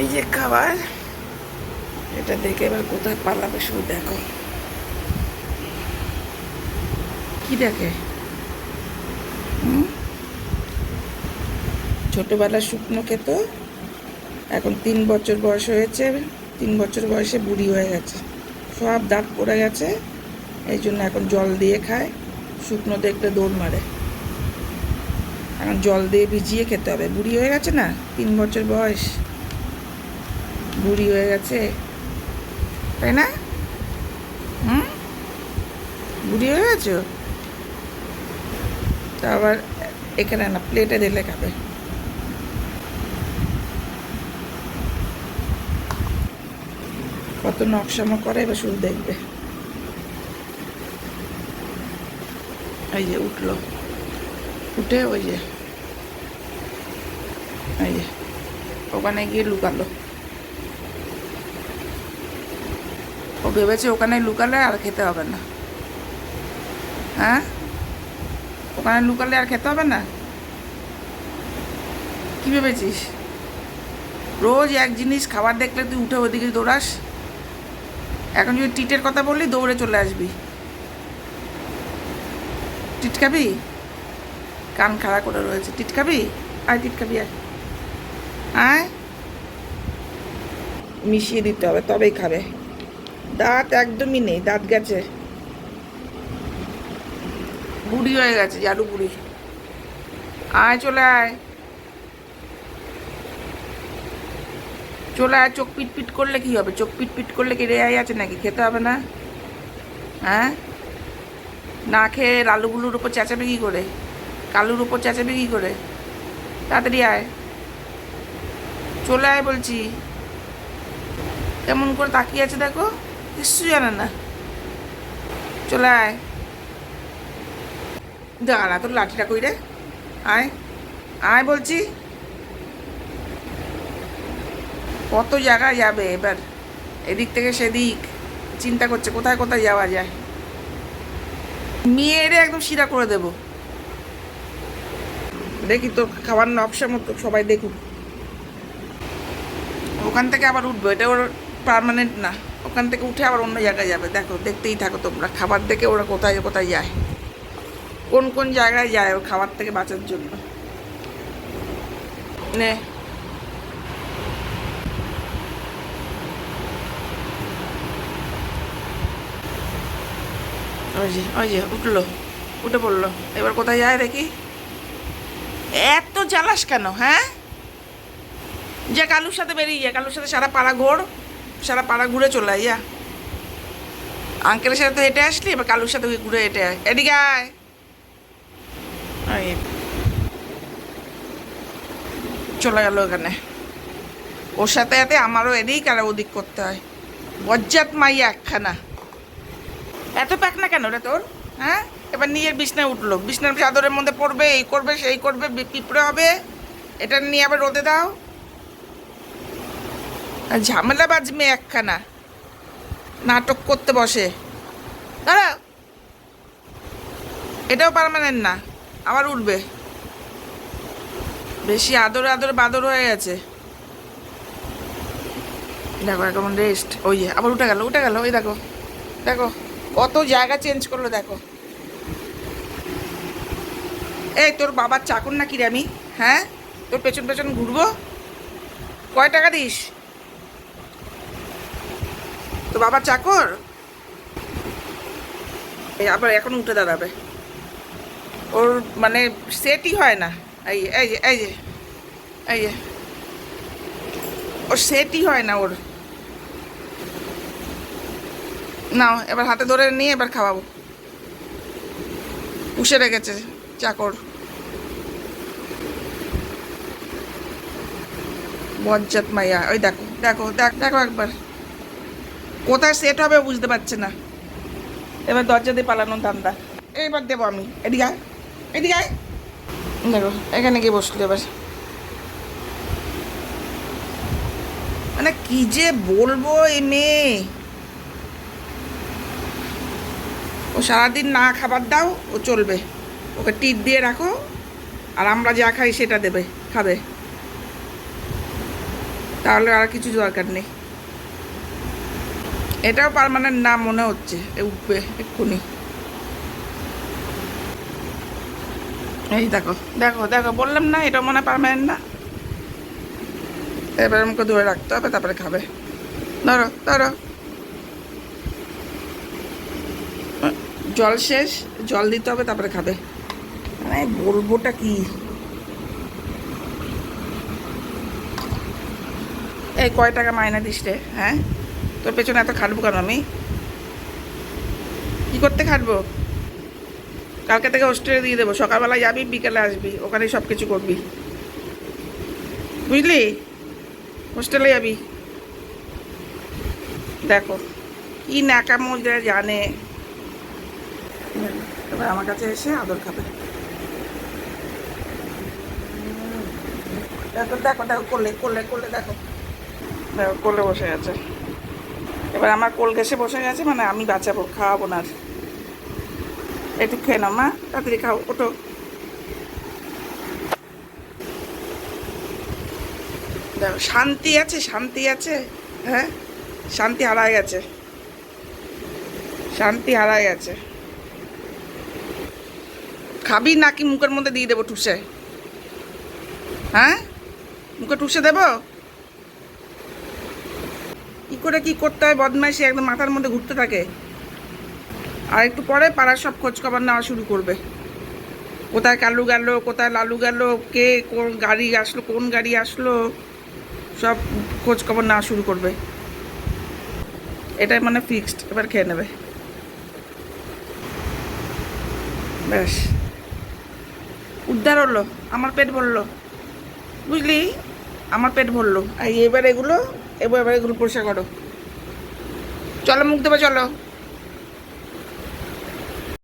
এই যে খাবার, এটা দেখে এবার কোথায় পালাবে শুধু দেখো। কি দেখে? ছোটবেলা শুকনো খেত এখন তিন বছর বয়স হয়েছে, তিন বছর বয়সে বুড়ি হয়ে গেছে। সব দাঁত পড়ে গেছে, এই জন্য এখন জল দিয়ে খায় শুকনো দেখলে দৌড় মারে। এখন জল দিয়ে ভিজিয়ে খেতে হবে। বুড়ি হয়ে গেছে না? তিন বছর বয়স। বুড়ি হয়ে গেছে। তাই না? হুম? বুড়ি হয়ে গেছো? তা আবার এখানে না প্লেটে দিলে খাবে কত নকশামো করে, এবার শুধু দেখবে। এই যে উঠল। উঠে ওই যে, এই যে, ওখানে গিয়ে লুকালো। ভেবেছে ওখানে লুকালে আর খেতে হবে না। হ্যাঁ? ওখানে লুকালে আর খেতে হবে না? কি ভেবেছিস? রোজ এক জিনিস খাবার দেখলে তুই উঠে ওদিকে দৌড়াস। এখন যদি টিটের কথা বললি, দৌড়ে চলে আসবি। টিট খাবি? কান খাড়া করে রয়েছে। টিট খাবি? আয় টিট খাবি, আয়। আয়। মিশিয়ে দিতে হবে, তবেই খাবে। দাঁত একদমই নেই, দাঁত গেছে। বুড়ি হয়ে গেছে, জাদু বুড়ি। আয়, চলে আয়। চলে আয়, চোখ পিট পিট করলে কি হবে? চোখ পিট পিট করলে কি রেয়াই আছে নাকি? খেতে হবে না? হ্যাঁ? না খেয়ে লালুগুলোর উপর চেঁচাবে কী করে? কালুর উপর চেঁচাবে কী করে? তাড়াতাড়ি আয়। চলে আয় বলছি। কেমন করে তাকিয়ে আছে দেখো? কিচ্ছু জানে না। চলে আয়। দাঁড়া তোর লাঠিটা কই রে? আয় আয় বলছি। কত জায়গায় যাবে এবার? এদিক থেকে সেদিক। চিন্তা করছে, কোথায় কোথায় যাওয়া যায়? মেয়েরে একদম শিরা করে দেব। দেখি তো খাবার নকশা মতো সবাই দেখুক। ওখান থেকে আবার উঠবো, এটা ওর পার্মানেন্ট না। ওখান থেকে উঠে আবার অন্য জায়গায় যাবে। দেখো, দেখতেই থাকো তোমরা। খাবার দেখে ওরা কোথায় কোথায় যায়। কোন কোন জায়গায় যায় ও খাবার থেকে বাঁচার জন্য। নে। ওই যে ওই যে, উঠল। উঠে পড়ল। এবার কোথায় যায় দেখি? এত জ্বালাস কেন হ্যাঁ? যে কালুর সাথে বেরিয়ে যা, কালুর সাথে সারা পাড়া ঘোর। সারা পাড়া ঘুরে চলে আয় আঙ্কেলের সাথে তো হেঁটে আসলি, এবার কালুর সাথে ঘুরে হেঁটে আয়। এদিকে আয়। চলে গেল ওখানে। ওর সাথে সাথে আমারও এদিক আর ওদিক করতে হয়। বজ্জাত মাইয়া একখানা। এত প্যাক না কেন রে তোর? হ্যাঁ? এবার নিজের বিছনায় উঠল। বিছনার চাদরের মধ্যে পড়বে, এই করবে, সেই করবে পিঁপড়ে হবে। এটা নিয়ে আবার রোদে দাও। ঝামেলা বাজবে একখানা। নাটক করতে বসে। দাঁড়া। এটাও পারমানেন্ট না, আবার উঠবে। বেশি আদরে আদরে বাদর হয়ে গেছে। দেখো, এখন রেস্ট ওই আবার উঠে গেল উঠে গেল, ওই দেখো দেখো, কত জায়গা চেঞ্জ করল, দেখো। এই, তোর বাবার চাকর নাকি রে আমি? হ্যাঁ? তোর পেছন পেছন ঘুরবো? কয় টাকা দিস? তোর বাবার চাকর? এই আবার এখন উঠে দাঁড়াবে। ওর মানে সেটই হয় না। এই এই যে এই যে এই যে। ওর সেটই হয় না ওর। নাও, এবার হাতে ধরে নিয়ে এবার খাওয়াবো। পুষে রেখেছে চাকর। বজ্জাত মাইয়া, ওই দেখো দেখো, দেখ, দেখো একবার। কোথায় সেট হবে বুঝতে পারছে না। এবার দরজা দিয়ে পালানোর ধান্দা। এইবার দেবো আমি। এদিকে এদিকে দেখো, এখানে গিয়ে বসল এবার। মানে কি যে বলব এই মেয়ে? ও সারাদিন না খাবার দাও, ও চলবে। ওকে টিট দিয়ে রাখো, আর আমরা যা খাই সেটা দেবে, খাবে। তাহলে আর কিছু দরকার নেই। এটাও পারমানেন্ট না মনে হচ্ছে। উঠবে এক্ষুনি। এই দেখো দেখো দেখো, বললাম না এটা মনে পার্মানেন্ট না। এবার আমাকে ধরে রাখতে হবে, তারপরে খাবে। ধরো ধরো। জল শেষ, জল দিতে হবে, তারপরে খাবে। মানে বলবোটা কি? এই কয় টাকা মাইনা দিস রে হ্যাঁ? তোর পেছনে এত খাটবো কেন আমি? কি করতে খাটবো? কালকে থেকে হোস্টেলে দিয়ে দেবো। সকালবেলা যাবি, বিকেলে আসবি। ওখানে সব কিছু করবি। বুঝলি? হোস্টেলে যাবি। দেখো, কি ন্যাকামো জানে। এবার আমার কাছে এসে আদর খাবে। দেখো দেখো দেখো কোলে কোলে কোলে দেখো। দেখো কোলে বসে গেছে এবার আমার কোল ঘেসে বসে গেছে মানে আমি বাঁচাবো, খাওয়াবো না একটু খেয়ে নাও, মা, তাড়াতাড়ি খাও ওটো দেখো, শান্তি আছে শান্তি আছে হ্যাঁ? শান্তি হারায় গেছে। শান্তি হারায় গেছে। খাবি নাকি মুখের মধ্যে দিয়ে দেবো টুসে হ্যাঁ? মুখে টুসে দেবো? কি করে কি করতে হয় বদমাইশি একদম মাথার মধ্যে ঘুরতে থাকে। আর একটু পরে পাড়ার সব খোঁজখবর নেওয়া শুরু করবে। কোথায় কালু গেল, কোথায় লালু গেল, কে কোন গাড়ি আসলো, কোন গাড়ি আসলো, সব খোঁজখবর নেওয়া শুরু করবে। এটাই মানে ফিক্সড এবার খেয়ে নেবে। ব্যাস। উদ্ধার হলো, আমার পেট ভরলো। বুঝলি? আমার পেট ভরলো। আর এবার এগুলো এবার এবার এগুলো পরিষ্কার করো। চলো মুখ দেবে চলো।